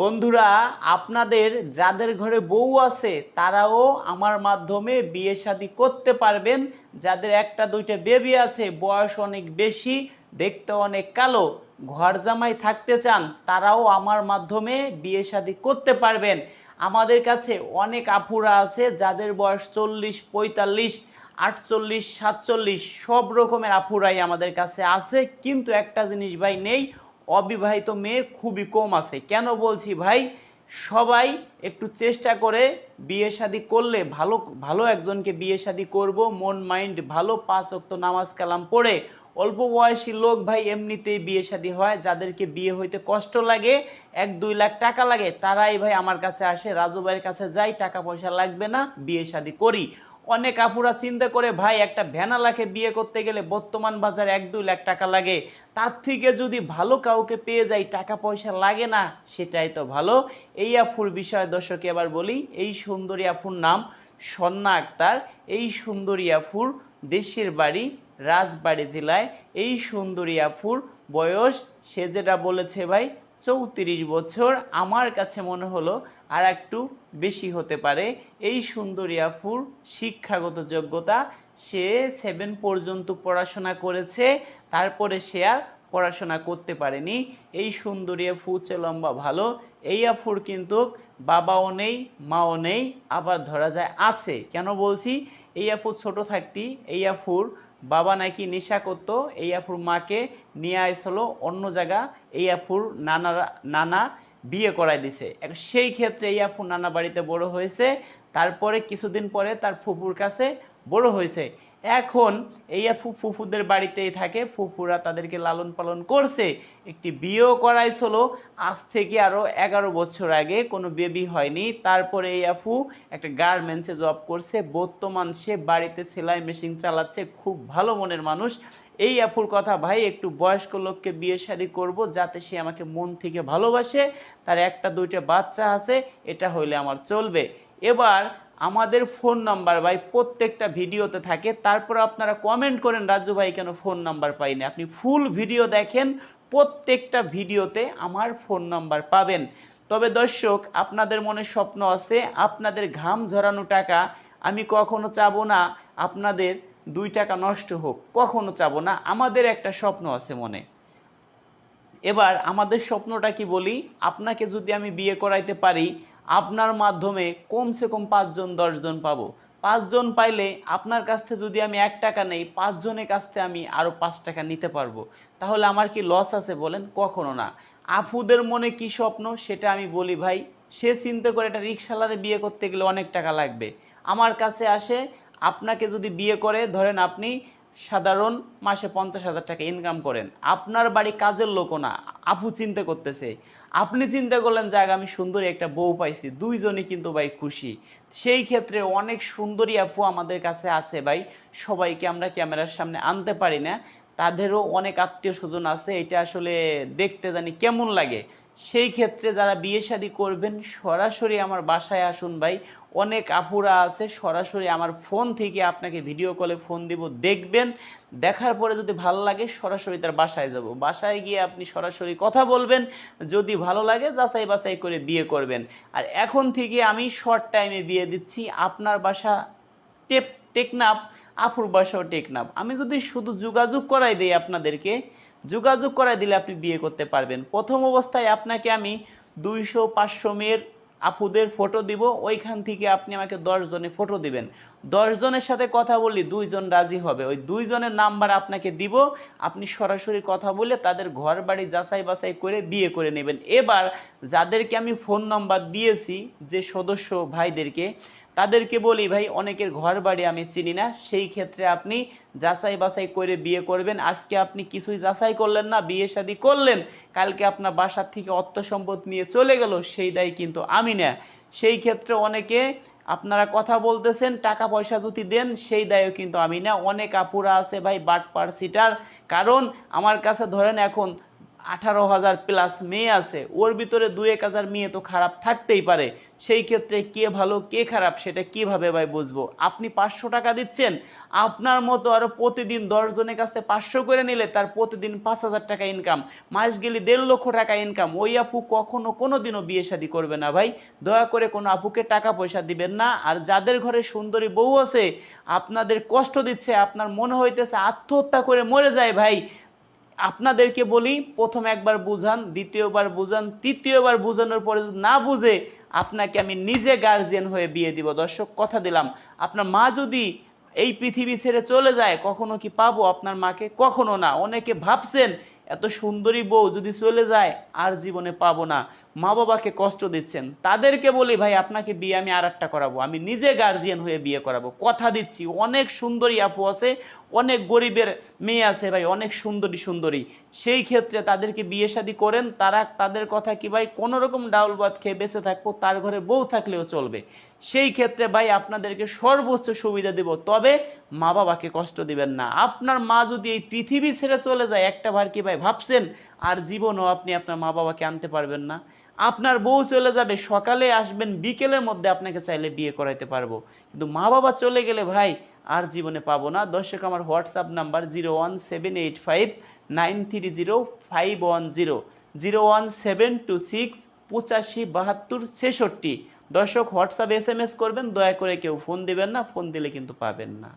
বন্ধুরা, আপনাদের যাদের ঘরে বউ আছে, তারাও আমার মাধ্যমে বিয়ে শাদী করতে পারবেন। যাদের একটা দুইটা বেবি আছে, বয়স অনেক বেশি, দেখতে অনেক কালো, ঘর জামাই থাকতে চান, তারাও আমার মাধ্যমে বিয়ে শাদী করতে পারবেন। আমাদের কাছে অনেক আফুরা আছে, যাদের বয়স চল্লিশ, পঁয়তাল্লিশ, আটচল্লিশ, সাতচল্লিশ, সব রকমের আফুরাই আমাদের কাছে আছে। কিন্তু একটা জিনিস ভাই নেই অবিবাহিত মেয়ে খুবই কম আছে। কেন বলছি ভাই? সবাই একটু চেষ্টা করে বিয়ে শাদী করলে ভালো ভালো একজনকে বিয়ে শাদী করব, মন, মাইন্ড ভালো, পাঁচ অক্ত নামাজ কালাম পড়ে। অল্প বয়সী লোক ভাই এমনিতেই বিয়ে শাদী হয়, যাদেরকে বিয়ে হইতে কষ্ট লাগে, এক, দুই লাখ টাকা লাগে, তারাই ভাই আমার কাছে আসে, রাজু ভাইয়ের কাছে যাই, টাকা পয়সা লাগবে না, বিয়ে শাদী করি। অনেক আপুরা চিন্তা করে, ভাই, একটা ভ্যানালাকে বিয়ে করতে গেলে বর্তমান বাজারে এক, দুই লাখ টাকা লাগে। তার থেকে যদি ভালো কাউকে পেয়ে যাই, টাকা পয়সা লাগে না, সেটাই তো ভালো। এই আফুর বিষয়ে দর্শকে এবার বলি, এই সুন্দরী আফুর নাম সন্না আক্তার। এই সুন্দরী আফুর দেশের বাড়ি রাজবাড়ী জেলায় এই সুন্দরী আফুর বয়স, সে যেটা বলেছে ভাই চৌত্রিশ বছর আমার কাছে মনে হলো আর একটু বেশি হতে পারে। এই সুন্দরী আফুর শিক্ষাগত যোগ্যতা, সে সেভেন পর্যন্ত পড়াশোনা করেছে, তারপরে সে আর পড়াশোনা করতে পারেনি। এই সুন্দরী আফু হচ্ছে লম্বা ভালো, এই আফুর কিন্তু বাবাও নেই, মাও নেই, আবার ধরা যায় আছে। কেন বলছি? এই আফু ছোট থাকতি, এই আফুর বাবা নাকি নেশা করতো, এই আফুর মাকে নিয়ে আসলো অন্য জায়গা, এই আফুর নানা নানা বিয়ে করাই দিছে। সেই ক্ষেত্রে এই আফু নানা বাড়িতে বড় হয়েছে, তারপরে কিছুদিন পরে তার ফুপুর কাছে বড় হয়েছে। এখন এই ফুফুদের বাড়িতেই থাকে, ফুফুরা তাদেরকে লালন পালন করছে। একটি বিয়েও করাইছিল, আজ থেকে আরও এগারো বছর আগে কোনো বেবি হয়নি। তারপরে এই আফু একটা গার্মেন্টসে জব করছে, বর্তমান সে বাড়িতে সেলাই মেশিন চালাচ্ছে, খুব ভালো মনের মানুষ। এই আপুর কথা ভাই, একটু বয়স্ক লোককে বিয়ে শাদী করব যাতে সে আমাকে মন থেকে ভালোবাসে। তার একটা দুইটা বাচ্চা আছে, এটা হইলে আমার চলবে। এবার আমাদের ফোন নাম্বার ভাই, প্রত্যেকটা ভিডিওতে থাকে। তারপর আপনারা কমেন্ট করেন, রাজু ভাই, কেন ফোন নাম্বার পাইনি? আপনি ফুল ভিডিও দেখেন, প্রত্যেকটা ভিডিওতে আমার ফোন নাম্বার পাবেন। তবে দর্শক, আপনাদের মনে স্বপ্ন আছে, আপনাদের ঘাম ঝরানো টাকা আমি কখনো চাবো না, আপনাদের দুই টাকা নষ্ট হোক, কখনো চাবো না, আমাদের একটা স্বপ্ন আছে মনে। এবার আমাদের স্বপ্নটা কি বলি? আপনাকে যদি আমি বিয়ে করাইতে পারি আপনার মাধ্যমে কমসে কম পাঁচজন, দশজন পাবো। পাঁচজন পাইলে আপনার কাছ থেকে যদি আমি এক টাকা নেই, পাঁচজনের কাছ থেকে আমি আরও পাঁচ টাকা নিতে পারব। তাহলে আমার কি লস আছে বলেন? কখনো না। আফুদের মনে কি স্বপ্ন? সেটা আমি বলি, ভাই, সে চিন্তা করে একটা রিক্সালারে বিয়ে করতে গেলে অনেক টাকা লাগবে। আমার কাছে আসে, আপনাকে যদি বিয়ে করে, ধরেন আপনি সাধারণ মাসে পঞ্চাশ হাজার টাকা ইনকাম করেন। আপনার বাড়ি কাজের লোকও না। আপু চিন্তা করতেছে, আপনি চিন্তা করলেন যে আমি সুন্দরী একটা বউ পাইছি, দুইজনই কিন্তু ভাই খুশি। সেই ক্ষেত্রে অনেক সুন্দরী আপু আমাদের কাছে আছে ভাই। সবাইকে আমরা ক্যামেরার সামনে আনতে পারি না। তাদেরও অনেক আত্মীয় স্বজন আছে, এটা আসলে দেখতে জানি কেমন লাগে। সেই ক্ষেত্রে যারা বিয়ে শাদী করবেন, সরাসরি আমার বাসায় আসুন ভাই। অনেক আপুরা আছে, সরাসরি আমার ফোন থেকে আপনাকে ভিডিও কলে ফোন দিব, দেখবেন। দেখার পরে যদি ভালো লাগে, সরাসরি তার বাসায় যাব। বাসায় গিয়ে আপনি সরাসরি কথা বলবেন, যদি ভালো লাগে, যাচাই বাছাই করে বিয়ে করবেন। আর এখন থেকে আমি শর্ট টাইমে বিয়ে দিচ্ছি, আপনার বাসা টেপ টেকনাফ। আপুর বাসাও টেকনাফ আমি যদি শুধু যোগাযোগ করাই দিই আপনাদেরকে, যোগাযোগ করাই দিলে আপনি বিয়ে করতে পারবেন। প্রথম অবস্থায় আপনাকে আমি দুইশো, পাঁচশো মেয়ের আপুদের ফটো দিব। ওইখান থেকে আপনি আমাকে দশ জনের ফটো দিবেন। দশ জনের সাথে কথা বললি দুইজন রাজি হবে। ওই দুইজনের নাম্বার আপনাকে দিব। আপনি সরাসরি কথা বলে তাদের ঘর বাড়ি যাচাই বাছাই করে বিয়ে করে নেবেন। এবার যাদেরকে আমি ফোন নাম্বার দিয়েছি, যে সদস্য ভাইদেরকে তাদেরকে বলি, ভাই, অনেকের ঘর বাড়ি আমি চিনি না। সেই ক্ষেত্রে আপনি যাচাই বাছাই করে বিয়ে করবেন। আজকে আপনি কিছুই যাচাই করলেন না, বিয়ে শাদী করলেন। কালকে আপনার বাসার থেকে অর্থ সম্পদ নিয়ে চলে গেল, সেই দায় কিন্তু আমি না। সেই ক্ষেত্রে অনেকে আপনারা কথা বলতেছেন টাকা পয়সা যদি দেন, সেই দায়ও কিন্তু আমি না। অনেক আপুরা আছে, ভাই, বাট পার সিটার কারণ আমার কাছে ধরেন এখন আঠারো হাজার প্লাস মেয়ে আছে, ওর ভিতরে দু এক হাজার মেয়ে তো খারাপ থাকতেই পারে। সেই ক্ষেত্রে কে ভালো, কে খারাপ সেটা কীভাবে ভাই বুঝব? আপনি পাঁচশো টাকা দিচ্ছেন, আপনার মতো আরও প্রতিদিন দশ জনের কাছ থেকে পাঁচশো করে নিলে তার প্রতিদিন পাঁচ হাজার টাকা ইনকাম মাস গেলে দেড় লক্ষ টাকা ইনকাম ওই আপু কখনো কোনো দিনও বিয়ে শাদী করবে না ভাই। দয়া করে কোনো আপুকে টাকা পয়সা দিবেন না। আর যাদের ঘরে সুন্দরী বউ আছে, আপনাদের কষ্ট দিচ্ছে, আপনার মনে হইতেছে আত্মহত্যা করে মরে যায় ভাই। আপনাদেরকে বলি, প্রথম একবার বুঝান, দ্বিতীয়বার বুঝান, তৃতীয়বার বুঝানোর পরে না বুঝে, আপনাকে আমি নিজে গার্জিয়ান হয়ে বিয়ে দিব। দর্শক, কথা দিলাম। আপনার মা যদি এই পৃথিবী ছেড়ে চলে যায়, কখনো কি পাবো? আপনার মাকে কখনো না। অনেকে ভাবছেন, এত সুন্দরী বউ যদি চলে যায়, আর জীবনে পাবো না। মা বাবাকে কষ্ট দিচ্ছেন। তাদেরকে বলি, ভাই, আপনাকে বিয়ে আমি আর একটা করাবো। আমি নিজে গার্জিয়ান হয়ে বিয়ে করাবো। কথা দিচ্ছি। অনেক সুন্দরী আপু আছে, অনেক গরিবের মেয়ে আছে, ভাই, অনেক সুন্দরী সুন্দরী। সেই ক্ষেত্রে তাদেরকে বিয়ে শাদী করেন। তারা, তাদের কথা কি, ভাই কোনো রকম ডাউল খেয়ে বেঁচে থাকব, তার ঘরে বউ থাকলেও চলবে। সেই ক্ষেত্রে, ভাই, আপনাদেরকে সর্বোচ্চ সুবিধা দিব। তবে মা বাবাকে কষ্ট দিবেন না। আপনার মা যদি এই পৃথিবী ছেড়ে চলে যায়, একটা ভার কি, ভাই, ভাবছেন আর জীবনও আপনি আপনার মা বাবাকে আনতে পারবেন না। আপনার বউ চলে যাবে, সকালে আসবেন, বিকেলের মধ্যে আপনাকে চাইলে বিয়ে করাইতে পারব। কিন্তু মা বাবা চলে গেলে ভাই, আর জীবনে পাবো না। দর্শক, আমার WhatsApp number zero one seven eight five nine three zero five one zero zero one seven two six পঁচাশি বাহাত্তর ছেষট্টি। দর্শক, হোয়াটসঅ্যাপ এস এম এস করবেন, দয়া করে কেউ ফোন দিবেন না, ফোন দিলে কিন্তু পাবেন না।